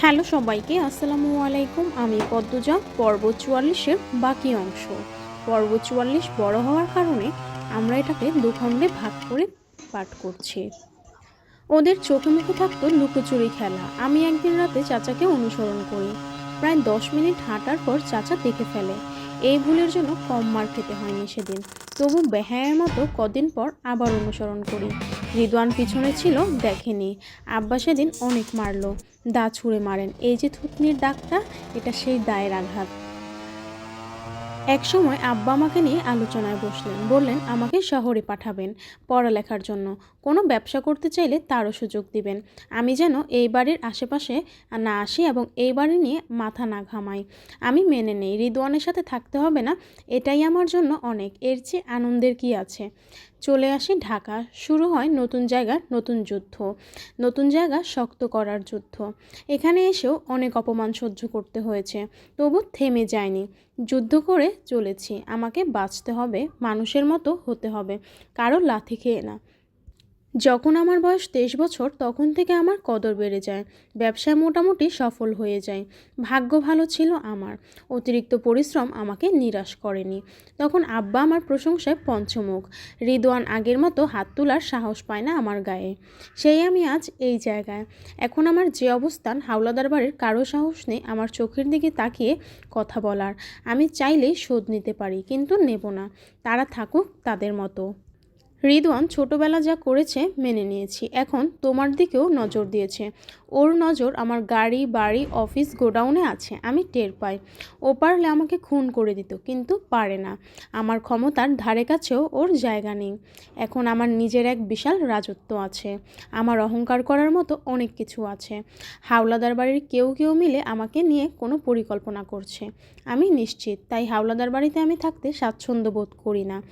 Hello সবাইকে, আসসালামু আলাইকুম। আমি পদ্মজা, পর্ব চুয়াল্লিশের বাকি অংশ। পর্ব চুয়াল্লিশ বড় হওয়ার কারণে আমরা এটাকে দুখণ্ডে ভাগ করে পাঠ করছি। ওদের চোখে মুখে থাকতো লুকোচুরি খেলা। আমি একদিন রাতে চাচাকে অনুসরণ করি। প্রায় দশ মিনিট হাঁটার পর চাচা দেখে ফেলে। এই ভুলের জন্য কম মার খেতে হয়নি সেদিন। তবু বেহায়ের মতো কদিন পর আবার অনুসরণ করি। রিদওয়ান পিছনে ছিল, দেখেনি। আব্বা সেদিন অনেক মারলো। দা ছুঁড়ে মারেন। এই যে থুতনির দাগটা এটা সেই দায়ের আঘাত। এক সময় আব্বা আমাকে নিয়ে আলোচনায় বসলেন। বললেন, আমাকে শহরে পাঠাবেন পড়ালেখার জন্য। কোনো ব্যবসা করতে চাইলে তারও সুযোগ দিবেন। আমি যেন এই বাড়ির আশেপাশে না আসি এবং এই বাড়ি নিয়ে মাথা না ঘামাই। আমি মেনে নেই। রিদওয়ানের সাথে থাকতে হবে না। এটাই আমার জন্য অনেক। এর চেয়ে আনন্দের কি আছে? চলে আসি ঢাকা। শুরু হয় নতুন জায়গার নতুন যুদ্ধ। নতুন জায়গা শক্ত করার যুদ্ধ। এখানে এসেও অনেক অপমান সহ্য করতে হয়েছে। তবু থেমে যায়নি। যুদ্ধ করে চলেছি। আমাকে বাঁচতে হবে মানুষের মতো হতে হবে। কারও লাথি খেয়ে না। যখন আমার বয়স তেইশ বছর, তখন থেকে আমার কদর বেড়ে যায় ব্যবসায় মোটামুটি সফল হয়ে যায়, ভাগ্য ভালো ছিল আমার, অতিরিক্ত পরিশ্রম আমাকে নিরাশ করেনি। তখন আব্বা আমার প্রশংসায় পঞ্চমুখ, রিদওয়ান আগের মতো হাত তোলার সাহস পায় না আমার গায়ে। সেই আমি আজ এই জায়গায়। এখন আমার যে অবস্থান, হাওলাদার বাড়ির কারও সাহস নেই আমার চোখের দিকে তাকিয়ে কথা বলার। আমি চাইলেই শোধ নিতে পারি, কিন্তু নেব না। তারা থাকুক তাদের মতো। রিদওয়ান ছোটবেলা যা করেছে মেনে নিয়েছি। এখন তোমার দিকেও নজর দিয়েছে। ওর নজর আমার গাড়ি, বাড়ি, অফিস গোডাউনে আছে। আমি টের পাই। ও পারলে আমাকে খুন করে দিত, কিন্তু পারে না। আমার ক্ষমতার ধারে কাছেও ওর জায়গা নেই। এখন আমার নিজের এক বিশাল রাজত্ব আছে। আমার অহংকার করার মতো অনেক কিছু আছে। হাওলাদার বাড়ির কেউ কেউ মিলে আমাকে নিয়ে কোনো পরিকল্পনা করছে। আমি নিশ্চিত, তাই হাওলাদার বাড়িতে আমি থাকতে স্বাচ্ছন্দ্য বোধ করি না।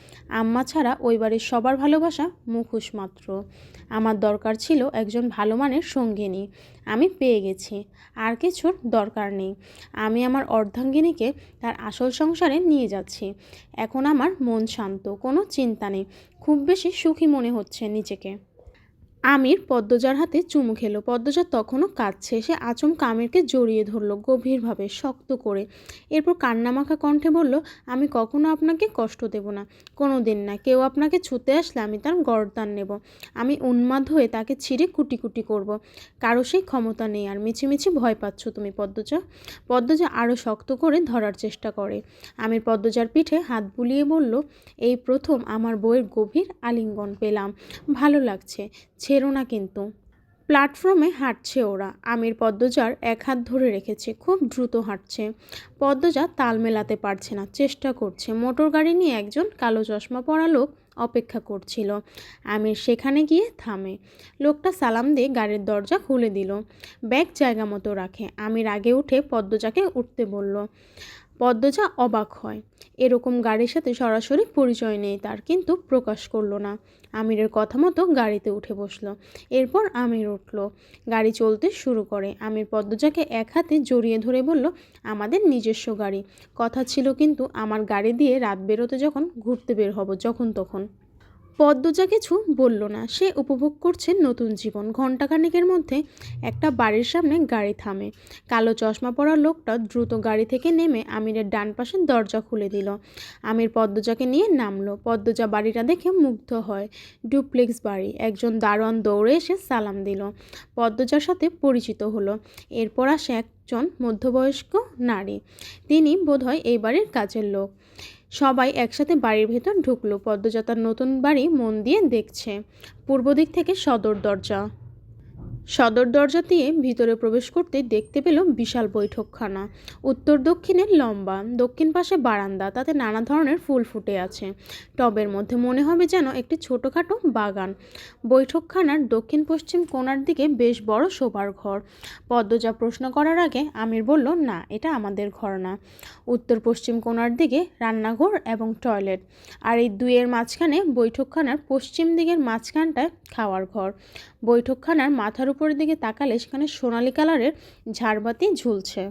আম্মা ছাড়া ওই বাড়ির সবার ভালোবাসা মুখোশ মাত্র। আমার দরকার ছিল একজন ভালো মানের সঙ্গিনী। আমি পেয়ে গেছি। আর কিছুর দরকার নেই। আমি আমার অর্ধাঙ্গিনীকে তার আসল সংসারে নিয়ে যাচ্ছি। এখন আমার মন শান্ত, কোনো চিন্তা নেই। খুব বেশি সুখী মনে হচ্ছে নিজেকে। আমির পদ্মজার হাতে চুমু খেলো। পদ্মজা তখনও কাঁদছে। সে আচমকা আমিরকে জড়িয়ে ধরলো গভীরভাবে, শক্ত করে। এরপর কান্নামাখা কণ্ঠে বলল, আমি কখনো আপনাকে কষ্ট দেব না। কোনো দিন না। কেউ আপনাকে ছুতে আসলে আমি তার গরদান নেব। আমি উন্মাদ হয়ে তাকে ছিঁড়ে কুটি কুটি করব। কারও সেই ক্ষমতা নেই। আর মিছিমিছি ভয় পাচ্ছ তুমি পদ্মজা? পদ্মজা আরও শক্ত করে ধরার চেষ্টা করে। আমির পদ্মজার পিঠে হাত বুলিয়ে বলল, এই প্রথম আমার বইয়ের গভীর আলিঙ্গন পেলাম। ভালো লাগছে। ছেড়ো না কিন্তু। প্ল্যাটফর্মে হাঁটছে ওরা। আমির পদ্মজার এক হাত ধরে রেখেছে, খুব দ্রুত হাঁটছে। পদ্মজা তাল মেলাতে পারছে না, চেষ্টা করছে। মোটর গাড়ি নিয়ে একজন কালো চশমা পরা লোক অপেক্ষা করছিল। আমির সেখানে গিয়ে থামে। লোকটা সালাম দিয়ে গাড়ির দরজা খুলে দিল। ব্যাগ জায়গা মতো রাখে। আমির আগে উঠে পদ্মজাকে উঠতে বলল পদ্মজা অবাক হয়। এরকম গাড়ির সাথে সরাসরি পরিচয় নেই তার, কিন্তু প্রকাশ করল না। আমিরের কথা মতো গাড়িতে উঠে বসল। এরপর আমির উঠল। গাড়ি চলতে শুরু করে। আমির পদ্মজাকে এক হাতে জড়িয়ে ধরে বলল, আমাদের নিজস্ব গাড়ি। কথা ছিল কিন্তু আমার গাড়ি দিয়ে রাত বেরোতে যখন ঘুরতে বের হব, যখন তখন। পদ্মজা কিছু বলল না। সে উপভোগ করছে নতুন জীবন। ঘণ্টাখানেকের মধ্যে একটা বাড়ির সামনে গাড়ি থামে। কালো চশমা পরা লোকটা দ্রুত গাড়ি থেকে নেমে আমিরের ডান পাশের দরজা খুলে দিল। আমির পদ্মজাকে নিয়ে নামলো। পদ্মজা বাড়িটা দেখে মুগ্ধ হয়। ডুপ্লেক্স বাড়ি। একজন দারোয়ান দৌড়ে এসে সালাম দিল। পদ্মজার সাথে পরিচিত হলো। এরপর আসে একজন মধ্যবয়স্ক নারী। তিনি বোধহয় এই বাড়ির কাজের লোক। সবাই একসাথে বাড়ির ভেতর ঢুকলো। পদ্মজাতার নতুন বাড়ি মন দিয়ে দেখছে। পূর্ব দিক থেকে সদর দরজা। সদর দরজা দিয়ে ভিতরে প্রবেশ করতে দেখতে পেল বিশাল বৈঠকখানা। উত্তর দক্ষিণের লম্বা, দক্ষিণ পাশে বারান্দা, তাতে নানা ধরনের ফুল ফুটে আছে। টবের মধ্যে মনে হবে যেন একটি ছোটোখাটো বাগান। বৈঠকখানার দক্ষিণ পশ্চিম কোণার দিকে বেশ বড় শোবার ঘর। পদ্মজা প্রশ্ন করার আগে আমির বলল, না, এটা আমাদের ঘর না। উত্তর পশ্চিম কোণার দিকে রান্নাঘর এবং টয়লেট। আর এই দুইয়ের মাঝখানে বৈঠকখানার পশ্চিম দিকের মাঝখানটায় খাওয়ার ঘর। বৈঠকখানার মাথার উপরের দিকে তাকালে সেখানে সোনালি কালারের ঝাড়বাতি ঝুলছে।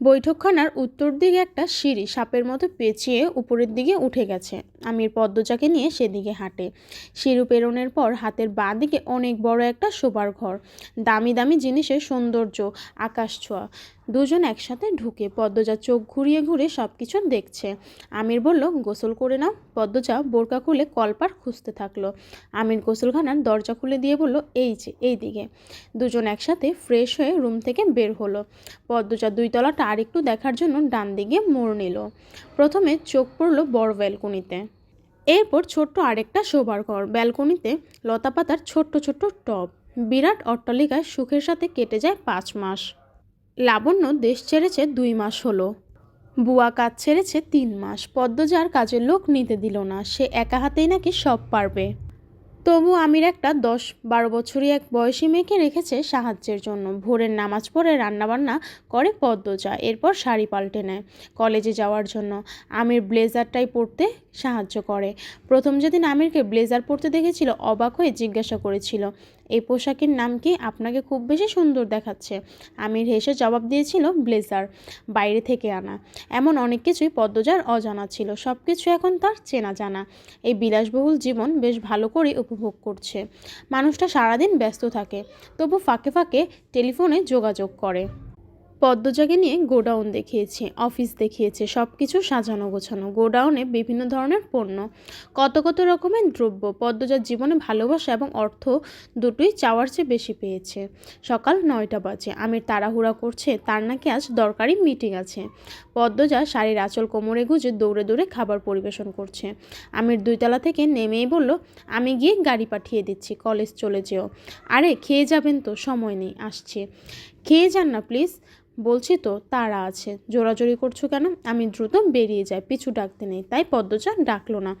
বৈঠকখানার উত্তর দিকে একটা সিঁড়ি সাপের মতো পেঁচিয়ে উপরের দিকে উঠে গেছে। আমির পদ্মজাকে নিয়ে সেদিকে হাঁটে। সিঁড়ি পেরোনের পর হাতের বাঁ দিকে অনেক বড় একটা শোবার ঘর। দামি দামি জিনিসের সৌন্দর্য, আকাশ ছোঁয়া। দুজন একসাথে ঢুকে পদ্মজা চোখ ঘুরিয়ে ঘুরে সব কিছু দেখছে। আমির বলল, গোসল করে নাও। পদ্মজা বোরকা খুলে কলপার খুঁজতে থাকল। আমির গোসলখানার দরজা খুলে দিয়ে বলল, এই যে, এই দিকে। দুজন একসাথে ফ্রেশ হয়ে রুম থেকে বের হলো। পদ্মজা দুই তলাটা আরেকটু দেখার জন্য ডান দিকে মোড় নিল। প্রথমে চোখ পড়ল বড় ব্যালকনিতে। এরপর ছোট্ট আরেকটা শোবার ঘর। ব্যালকনিতে লতাপাতার ছোট্ট ছোট্ট টব। বিরাট অট্টালিকায় সুখের সাথে কেটে যায় পাঁচ মাস। লাবণ্য দেশ ছেড়েছে দুই মাস হলো। বুয়া কাজ ছেড়েছে তিন মাস। পদ্মজার কাজের লোক নিতে দিল না। সে একা হাতেই নাকি সব পারবে। তবু আমির একটা দশ বারো বছরই এক বয়সী মেয়েকে রেখেছে সাহায্যের জন্য। ভোরের নামাজ পড়ে রান্নাবান্না করে পদ্মজা, এরপর শাড়ি পাল্টে নেয় কলেজে যাওয়ার জন্য। আমির ব্লেজারটাই পরতে সাহায্য করে। প্রথম যেদিন আমিরকে ব্লেজার পরতে দেখেছিল, অবাক হয়ে জিজ্ঞাসা করেছিল এই পোশাকের নাম কি আপনাকে খুব বেশি সুন্দর দেখাচ্ছে? আমির হেসে জবাব দিয়েছিল, ব্লেজার, বাইরে থেকে আনা। এমন অনেক কিছুই পদ্মজার অজানা ছিল। সব কিছু এখন তার চেনা জানা। এই বিলাসবহুল জীবন বেশ ভালো করে উপভোগ করছে। মানুষটা সারাদিন ব্যস্ত থাকে তবু ফাঁকে ফাঁকে টেলিফোনে যোগাযোগ করে। পদ্মজাকে নিয়ে গোডাউন দেখিয়েছে, অফিস দেখিয়েছে সব কিছু সাজানো গোছানো। গোডাউনে বিভিন্ন ধরনের পণ্য, কত কত রকমের দ্রব্য, পদ্মজার জীবনে ভালোবাসা এবং অর্থ দুটোই চাওয়ার চেয়ে বেশি পেয়েছে। সকাল নয়টা বাজে, আমির তাড়াহুড়া করছে, তার নাকি আজ দরকারি মিটিং আছে। পদ্মজা শাড়ির আঁচল কোমরে গুজে দৌড়ে দৌড়ে খাবার পরিবেশন করছে। আমির দুইতলা থেকে নেমেই বলল, আমি গিয়ে গাড়ি পাঠিয়ে দিচ্ছি, কলেজ চলে যেও। আরে, খেয়ে যাবেন তো, সময় নেই। আসছে। খেয়ে যান না, প্লিজ? বলছি তো, তারা আছে। জোরাজোরি করছ কেন? আমি দ্রুত বেরিয়ে যাই, পিছু ডাকতে নেই। তাই পদ্মজা ডাকলো না।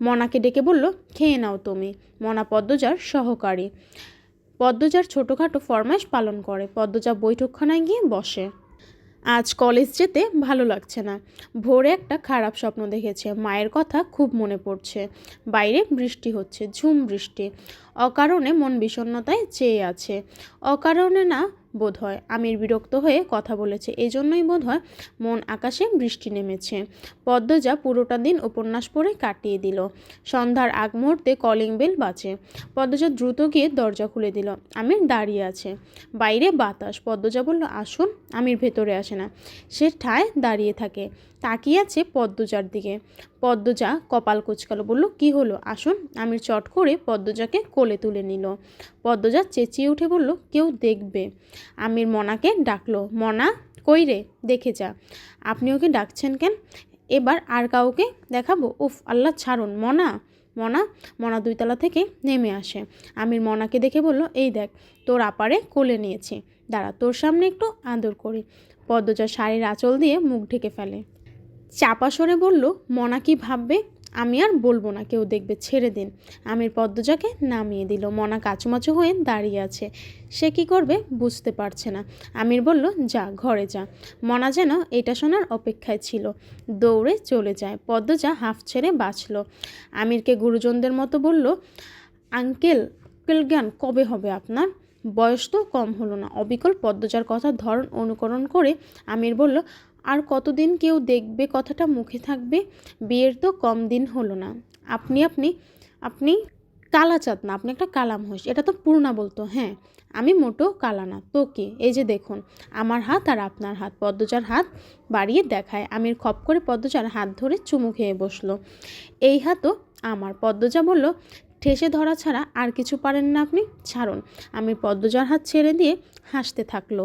মনাকে ডেকে বলল, খেয়ে নাও তুমি। মনা পদ্মজার সহকারী। পদ্মজার ছোটোখাটো ফরমাইশ পালন করে। পদ্মজা বৈঠকখানায় গিয়ে বসে। আজ কলেজ যেতে ভালো লাগছে না। ভোরে একটা খারাপ স্বপ্ন দেখেছে। মায়ের কথা খুব মনে পড়ছে। বাইরে বৃষ্টি হচ্ছে, ঝুম বৃষ্টি। অকারণে মন বিষণ্ণতায় চেয়ে আছে। অকারণে না বোধ হয়। আমির বিরক্ত হয়ে কথা বলেছে। এই জন্যই বোধ হয় মন আকাশে বৃষ্টি নেমেছে। পদ্মজা পুরোটা দিন উপন্যাস পড়ে কাটিয়ে দিল। সন্ধ্যার আগ মুহূর্তে কলিং বেল বাজে। পদ্মজা দ্রুত গিয়ে দরজা খুলে দিল। আমির দাঁড়িয়ে আছে। বাইরে বাতাস। পদ্মজা বলল, আসুন, আমির ভেতরে আসে না। সে ঠায় দাঁড়িয়ে থাকে। তাকিয়ে আছে পদ্মজার দিকে। পদ্মজা কপাল কুচকালো। বলল, কি হলো? আসুন। আমির চট করে পদ্মজাকে কোলে তুলে নিল। পদ্মজা চেঁচিয়ে উঠে বলল, কেউ দেখবে। আমির মনাকে ডাকলো, মনা, কই রে? দেখে যা। আপনি ওকে ডাকছেন কেন? এবার আর কাউকে দেখাবো? উফ, আল্লাহ, ছাড়ুন, মনা। মনা? মনা দুইতলা থেকে নেমে আসে। আমির মনাকে দেখে বলল, এই দেখ, তোর আপারে কোলে নিয়েছি। দাঁড়া, তোর সামনে একটু আদর করি। পদ্মজা শাড়ির আঁচল দিয়ে মুখ ঢেকে ফেলে। চাপা সরে বলল, মনা কি ভাববে? আমি আর বলব না, কেউ দেখবে, ছেড়ে দিন। আমির পদ্মজাকে নামিয়ে দিল। মনা কাচুমাচু হয়ে দাঁড়িয়ে আছে। সে কি করবে বুঝতে পারছে না। আমির বলল, যা, ঘরে যা। মনা যেন এটা শোনার অপেক্ষায় ছিল। দৌড়ে চলে যায়। পদ্মজা হাফ ছেড়ে বাঁচল। আমিরকে গুরুজনদের মতো বলল, আঙ্কেল আঙ্কেল জ্ঞান কবে হবে আপনার? বয়স তো কম হলো না। অবিকল পদ্মজার কথা ধরন অনুকরণ করে আমির বলল আর কতদিন কেউ দেখবে কথাটা মুখে থাকবে, বিয়ের তো কম দিন হলো না। আপনি আপনি আপনি কালাচাঁদ না, আপনি একটা কালাম হোস, এটা তো পূর্ণা বলতো হ্যাঁ আমি মোটো কালা না, তো কি? এই যে দেখুন, আমার হাত আর আপনার হাত, পদ্মজার হাত বাড়িয়ে দেখায়, আমির খপ করে পদ্মজার হাত ধরে চুমু খেয়ে বসল। এই হাতও আমার, পদ্মজা বলল, ঠেসে ধরা ছাড়া আর কিছু পারেন না আপনি, ছাড়ুন। আমি পদ্মজার হাত ছেড়ে দিয়ে হাসতে থাকল।